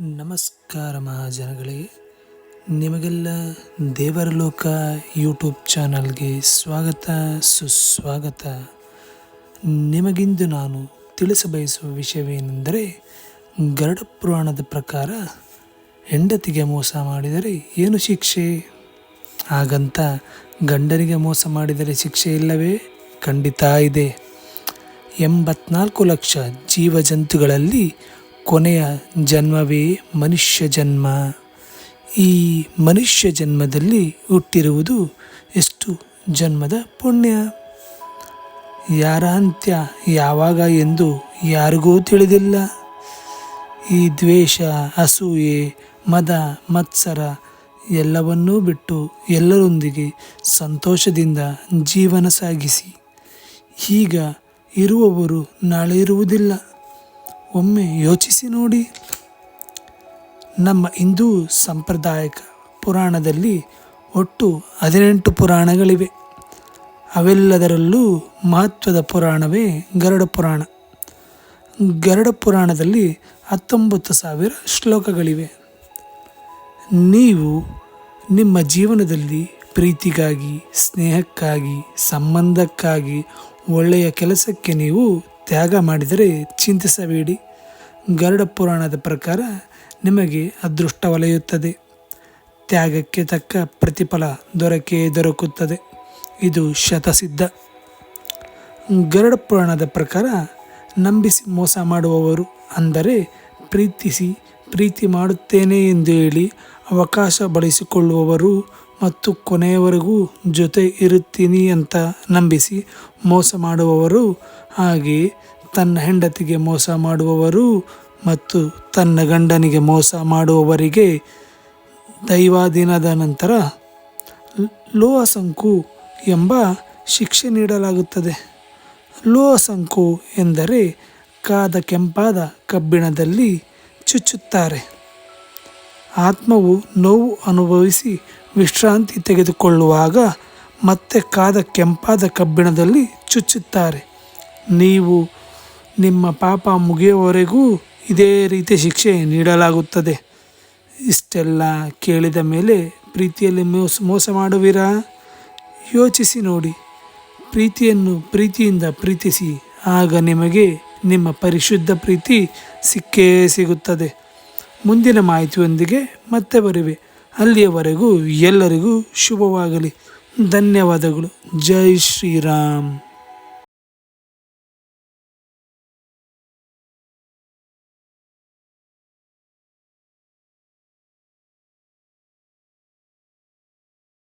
ನಮಸ್ಕಾರ ಮಹಾಜನಗಳಿಗೆ ನಿಮಗೆಲ್ಲ ದೇವರ ಲೋಕ ಯೂಟ್ಯೂಬ್ ಚಾನಲ್ಗೆ ಸ್ವಾಗತ, ಸುಸ್ವಾಗತ. ನಿಮಗಿಂದು ನಾನು ತಿಳಿಸಬಯಸುವ ವಿಷಯವೇನೆಂದರೆ, ಗರುಡ ಪುರಾಣದ ಪ್ರಕಾರ ಹೆಂಡತಿಗೆ ಮೋಸ ಮಾಡಿದರೆ ಏನು ಶಿಕ್ಷೆ? ಹಾಗಂತ ಗಂಡನಿಗೆ ಮೋಸ ಮಾಡಿದರೆ ಶಿಕ್ಷೆ ಇಲ್ಲವೇ? ಖಂಡಿತ ಇದೆ. ಎಂಬತ್ನಾಲ್ಕು ಲಕ್ಷ ಜೀವಜಂತುಗಳಲ್ಲಿ ಕೊನೆಯ ಜನ್ಮವೇ ಮನುಷ್ಯ ಜನ್ಮ. ಈ ಮನುಷ್ಯ ಜನ್ಮದಲ್ಲಿ ಹುಟ್ಟಿರುವುದು ಎಷ್ಟು ಜನ್ಮದ ಪುಣ್ಯ? ಯಾರ ಅಂತ್ಯ ಯಾವಾಗ ಎಂದು ಯಾರಿಗೂ ತಿಳಿದಿಲ್ಲ. ಈ ದ್ವೇಷ, ಅಸೂಯೆ, ಮದ, ಮತ್ಸರ ಎಲ್ಲವನ್ನೂ ಬಿಟ್ಟು ಎಲ್ಲರೊಂದಿಗೆ ಸಂತೋಷದಿಂದ ಜೀವನ ಸಾಗಿಸಿ. ಈಗ ಇರುವವರು ನಾಳೆ ಇರುವುದಿಲ್ಲ. ಒಮ್ಮೆ ಯೋಚಿಸಿ ನೋಡಿ. ನಮ್ಮ ಹಿಂದೂ ಸಂಪ್ರದಾಯಕ ಪುರಾಣದಲ್ಲಿ ಒಟ್ಟು ಹದಿನೆಂಟು ಪುರಾಣಗಳಿವೆ. ಅವೆಲ್ಲದರಲ್ಲೂ ಮಹತ್ವದ ಪುರಾಣವೇ ಗರುಡ ಪುರಾಣ. ಗರುಡ ಪುರಾಣದಲ್ಲಿ ಹತ್ತೊಂಬತ್ತು ಸಾವಿರ ಶ್ಲೋಕಗಳಿವೆ. ನೀವು ನಿಮ್ಮ ಜೀವನದಲ್ಲಿ ಪ್ರೀತಿಗಾಗಿ, ಸ್ನೇಹಕ್ಕಾಗಿ, ಸಂಬಂಧಕ್ಕಾಗಿ ಒಳ್ಳೆಯ ಕೆಲಸಕ್ಕೆ ನೀವು ತ್ಯಾಗ ಮಾಡಿದರೆ ಚಿಂತಿಸಬೇಡಿ. ಗರುಡ ಪುರಾಣದ ಪ್ರಕಾರ ನಿಮಗೆ ಅದೃಷ್ಟ ಒಲೆಯುತ್ತದೆ. ತ್ಯಾಗಕ್ಕೆ ತಕ್ಕ ಪ್ರತಿಫಲ ದೊರಕೇ ದೊರಕುತ್ತದೆ. ಇದು ಶತಸಿದ್ಧ. ಗರುಡ ಪುರಾಣದ ಪ್ರಕಾರ ನಂಬಿಸಿ ಮೋಸ ಮಾಡುವವರು ಅಂದರೆ ಪ್ರೀತಿಸಿ ಪ್ರೀತಿ ಮಾಡುತ್ತೇನೆ ಎಂದು ಹೇಳಿ ಅವಕಾಶ ಬಳಸಿಕೊಳ್ಳುವವರು ಮತ್ತು ಕೊನೆಯವರೆಗೂ ಜೊತೆ ಇರುತ್ತೀನಿ ಅಂತ ನಂಬಿಸಿ ಮೋಸ ಮಾಡುವವರು ಹಾಗೆಯೇ ತನ್ನ ಹೆಂಡತಿಗೆ ಮೋಸ ಮಾಡುವವರು ಮತ್ತು ತನ್ನ ಗಂಡನಿಗೆ ಮೋಸ ಮಾಡುವವರಿಗೆ ದೈವಾಧೀನದ ನಂತರ ಲೋಹಸಂಕು ಎಂಬ ಶಿಕ್ಷೆ ನೀಡಲಾಗುತ್ತದೆ. ಲೋಹಸಂಕು ಎಂದರೆ ಕಾದ ಕೆಂಪಾದ ಕಬ್ಬಿಣದಲ್ಲಿ ಚುಚ್ಚುತ್ತಾರೆ. ಆತ್ಮವು ನೋವು ಅನುಭವಿಸಿ ವಿಶ್ರಾಂತಿ ತೆಗೆದುಕೊಳ್ಳುವಾಗ ಮತ್ತೆ ಕಾದ ಕೆಂಪಾದ ಕಬ್ಬಿಣದಲ್ಲಿ ಚುಚ್ಚುತ್ತಾರೆ. ನೀವು ನಿಮ್ಮ ಪಾಪ ಮುಗಿಯುವವರೆಗೂ ಇದೇ ರೀತಿ ಶಿಕ್ಷೆ ನೀಡಲಾಗುತ್ತದೆ. ಇಷ್ಟೆಲ್ಲ ಕೇಳಿದ ಮೇಲೆ ಪ್ರೀತಿಯಲ್ಲಿ ಮೋಸ ಮೋಸ ಮಾಡುವಿರಾ? ಯೋಚಿಸಿ ನೋಡಿ. ಪ್ರೀತಿಯನ್ನು ಪ್ರೀತಿಯಿಂದ ಪ್ರೀತಿಸಿ, ಆಗ ನಿಮಗೆ ನಿಮ್ಮ ಪರಿಶುದ್ಧ ಪ್ರೀತಿ ಸಿಕ್ಕೇ ಸಿಗುತ್ತದೆ. ಮುಂದಿನ ಮಾಹಿತಿಯೊಂದಿಗೆ ಮತ್ತೆ ಬರುವೆ. ಅಲ್ಲಿಯವರೆಗೂ ಎಲ್ಲರಿಗೂ ಶುಭವಾಗಲಿ. ಧನ್ಯವಾದಗಳು. ಜೈ ಶ್ರೀರಾಮ್.